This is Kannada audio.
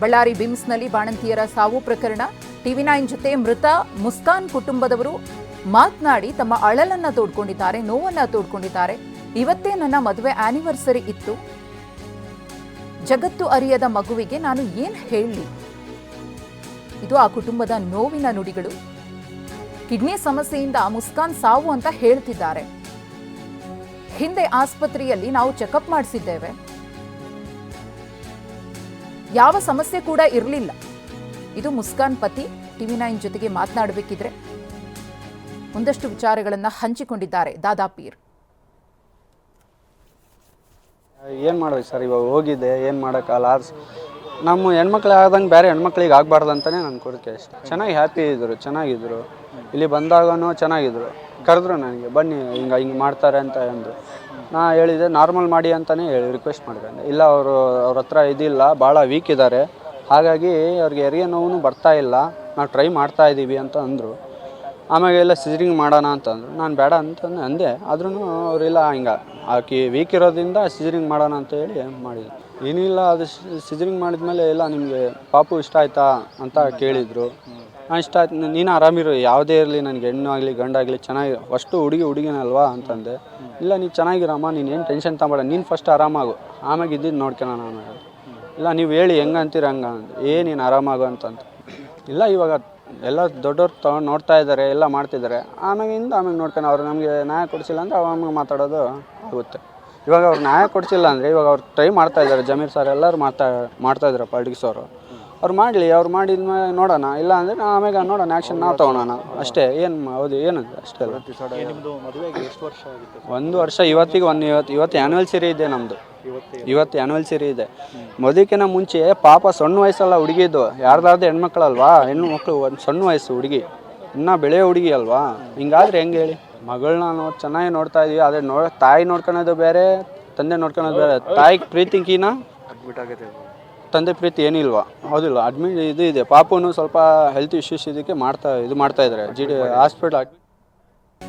ಬಳ್ಳಾರಿ ಬಿಮ್ಸ್ನಲ್ಲಿ ಬಾಣಂತಿಯರ ಸಾವು ಪ್ರಕರಣ. ಟಿವಿ ನೈನ್ ಜೊತೆ ಮೃತ ಮುಸ್ಕಾನ್ ಕುಟುಂಬದವರು ಮಾತನಾಡಿ ತಮ್ಮ ಅಳಲನ್ನ ತೋಡ್ಕೊಂಡಿದ್ದಾರೆ, ನೋವನ್ನ ತೋಡ್ಕೊಂಡಿದ್ದಾರೆ. ಇವತ್ತೇ ನನ್ನ ಮದುವೆ ಆನಿವರ್ಸರಿ ಇತ್ತು. ಜಗತ್ತು ಅರಿಯದ ಮಗುವಿಗೆ ನಾನು ಏನ್ ಹೇಳಲಿ? ಇದು ಆ ಕುಟುಂಬದ ನೋವಿನ ನುಡಿಗಳು. ಕಿಡ್ನಿ ಸಮಸ್ಯೆಯಿಂದ ಮುಸ್ಕಾನ್ ಸಾವು ಅಂತ ಹೇಳ್ತಿದ್ದಾರೆ. ಹಿಂದೆ ಆಸ್ಪತ್ರೆಯಲ್ಲಿ ನಾವು ಚೆಕಪ್ ಮಾಡಿಸಿದ್ದೇವೆ. ಯಾವ ಸಮಸ್ಯೆ ಕೂಡ ಇರಲಿಲ್ಲ. ಇದು ಮುಸ್ಕಾನ್ ಪತಿ ಟಿವಿ ನೈನ್ ಜೊತೆಗೆ ಮಾತನಾಡಬೇಕಿದ್ರೆ ಒಂದಷ್ಟು ವಿಚಾರಗಳನ್ನು ಹಂಚಿಕೊಂಡಿದ್ದಾರೆ ದಾದಾ ಪೀರ್. ಏನು ಮಾಡ್ಬೇಕು ಸರ್? ಇವಾಗ ಹೋಗಿದೆ, ಏನು ಮಾಡೋಕ್ಕಲ್ಲ ನಮ್ಮ ಹೆಣ್ಮಕ್ಳು ಆದಂಗೆ ಬೇರೆ ಹೆಣ್ಮಕ್ಳಿಗೆ ಆಗಬಾರ್ದು ಅಂತಲೇ ನನ್ನ ಕೋರಿಕೆ ಇಷ್ಟ ಚೆನ್ನಾಗಿ ಹ್ಯಾಪಿ ಇದ್ದರು ಚೆನ್ನಾಗಿದ್ರು. ಇಲ್ಲಿ ಬಂದಾಗನೂ ಚೆನ್ನಾಗಿದ್ರು. ಕರೆದ್ರು ನನಗೆ, ಬನ್ನಿ, ಹಿಂಗೆ ಹಿಂಗೆ ಮಾಡ್ತಾರೆ ಅಂತ ಅಂದರು. ನಾ ಹೇಳಿದೆ, ನಾರ್ಮಲ್ ಮಾಡಿ ಅಂತಲೇ ಹೇಳಿ ರಿಕ್ವೆಸ್ಟ್ ಮಾಡ್ಕೊಂಡೆ. ಇಲ್ಲ, ಅವರು, ಅವ್ರ ಹತ್ರ ಇದಿಲ್ಲ ಭಾಳ ವೀಕ್ ಇದ್ದಾರೆ ಹಾಗಾಗಿ ಅವ್ರಿಗೆ ಹೆರಿಗೆ ನೋವು ಬರ್ತಾ ಇಲ್ಲ. ನಾವು ಟ್ರೈ ಮಾಡ್ತಾ ಇದ್ದೀವಿ ಅಂತ ಅಂದರು. ಆಮೇಲೆ ಎಲ್ಲ ಸಿಜರಿಂಗ್ ಮಾಡೋಣ ಅಂತಂದರು ನಾನು ಬೇಡ ಅಂತ ಅಂದೆ. ಆದ್ರೂ ಅವರಿಲ್ಲ ಹಿಂಗೆ, ಆಕಿ ವೀಕ್ ಇರೋದ್ರಿಂದ ಸಿಜರಿಂಗ್ ಮಾಡೋಣ ಅಂತ ಹೇಳಿ ಮಾಡಿದ್ರು. ಏನಿಲ್ಲ, ಅದು ಸಿಜರಿಂಗ್ ಮಾಡಿದ್ಮೇಲೆ ಇಲ್ಲ ನಿಮಗೆ ಪಾಪು ಇಷ್ಟ ಆಯ್ತಾ ಅಂತ ಕೇಳಿದರು. ಇಷ್ಟ ಆಯ್ತು. ನೀನು ಆರಾಮಿರು, ಯಾವುದೇ ಇರಲಿ, ನನಗೆ ಹೆಣ್ಣು ಆಗಲಿ ಗಂಡಾಗಲಿ ಚೆನ್ನಾಗಿ ಫಸ್ಟು ಹುಡುಗಿ ಹುಡುಗಿನಲ್ವಾ ಅಂತಂದೆ. ಇಲ್ಲ, ನೀನು ಚೆನ್ನಾಗಿರಮ್ಮ, ನೀನು ಏನು ಟೆನ್ಷನ್ ತಗೊಬೇಡ, ನೀನು ಫಸ್ಟ್ ಆರಾಮಾಗು. ಆಮೇಲೆ ಇದ್ದಿದ್ದು ನೋಡ್ಕೊಳ್ಳೋಣ ಆಮೇಲೆ. ಇಲ್ಲ, ನೀವು ಹೇಳಿ, ಹೆಂಗೆ ಅಂತೀರ, ಹಂಗ ಏ, ನೀನು ಆರಾಮಾಗು ಅಂತಂತ ಇಲ್ಲ, ಇವಾಗ ಎಲ್ಲ ದೊಡ್ಡವ್ರು ತಗೊಂಡು ನೋಡ್ತಾ ಇದ್ದಾರೆ ಎಲ್ಲ ಮಾಡ್ತಿದ್ದಾರೆ ಆಮ್ಯಾಗಿಂದ ಆಮೇಲೆ ನೋಡ್ಕೊಂಡು ಅವ್ರು ನಮಗೆ ನ್ಯಾಯ ಕೊಡಿಸಿಲ್ಲ ಅಂದರೆ ಆಮೇಲೆ ಮಾತಾಡೋದು ಆಗುತ್ತೆ. ಇವಾಗ ಅವ್ರು ನ್ಯಾಯ ಕೊಡಿಸಿಲ್ಲ ಅಂದರೆ ಇವಾಗ ಅವ್ರು ಟ್ರೈ ಮಾಡ್ತಾ ಇದ್ದಾರೆ ಜಮೀರ್ ಸರ್ ಎಲ್ಲರೂ ಮಾಡ್ತಾ ಮಾಡ್ತಾ ಇದ್ದಾರೆ ಪಾಲಿಟಿಕ್ಸ್ ಅವ್ರು ಮಾಡಲಿ ಅವ್ರು ಮಾಡಿದ್ಮೇಲೆ ನೋಡೋಣ ಇಲ್ಲ ಅಂದರೆ ನಾ ಆಮೇಲೆ ನೋಡೋಣ ಆ್ಯಕ್ಷನ್ ನಾವು ತೊಗೊಳೋಣ. ಅಷ್ಟೇ ಏನು ಹೌದು ಏನು ಅಷ್ಟೇ ಅಲ್ಲ. ನಿಮ್ಮದು ಮದುವೆಗೆ ಎಷ್ಟು ವರ್ಷ ಆಗಿತ್ತು ಒಂದು ವರ್ಷ ಇವತ್ತಿಗೆ ಒಂದು ಇವತ್ತು ಇವತ್ತು ಆ್ಯನ್ವಲ್ಸರಿ ಇದೆ ನಮ್ಮದು ಇವತ್ತು ಆ್ಯನ್ವಲ್ಸರಿ ಇದೆ. ಮದುವೆಕಿನ ಮುಂಚೆ ಪಾಪ ಸಣ್ಣ ವಯಸ್ಸಲ್ಲ ಹುಡುಗಿದ್ದು. ಯಾರ್ದಾರ್ದು ಹೆಣ್ಮಕ್ಳಲ್ವಾ? ಹೆಣ್ಣು ಮಕ್ಕಳು ಒಂದು ಸಣ್ಣ ವಯಸ್ಸು ಹುಡುಗಿ. ಇನ್ನೂ ಬೆಳೆಯೋ ಹುಡುಗಿ ಅಲ್ವಾ? ಹಿಂಗಾದ್ರೆ ಹೆಂಗೆ ಹೇಳಿ? ಮಗಳನ್ನ ನೋಡಿ ಚೆನ್ನಾಗಿ ನೋಡ್ತಾ ಇದೀವಿ ಆದರೆ ನೋಡ ತಾಯಿ ನೋಡ್ಕೊಳೋದು ಬೇರೆ ತಂದೆ ನೋಡ್ಕೊಳೋದು ಬೇರೆ. ತಾಯಿ ಪ್ರೀತಿಗಿನ ತಂದೆ ಪ್ರೀತಿ ಏನಿಲ್ವಾ ಹೌದಿಲ್ಲ ಅಡ್ಮಿಟ್ ಇದು ಇದೆ. ಪಾಪುನು ಸ್ವಲ್ಪ ಹೆಲ್ತ್ ಇಶ್ಯೂಸ್ ಇದಕ್ಕೆ ಮಾಡ್ತಾ, ಇದು ಮಾಡ್ತಾ ಇದ್ದಾರೆ. G D hospital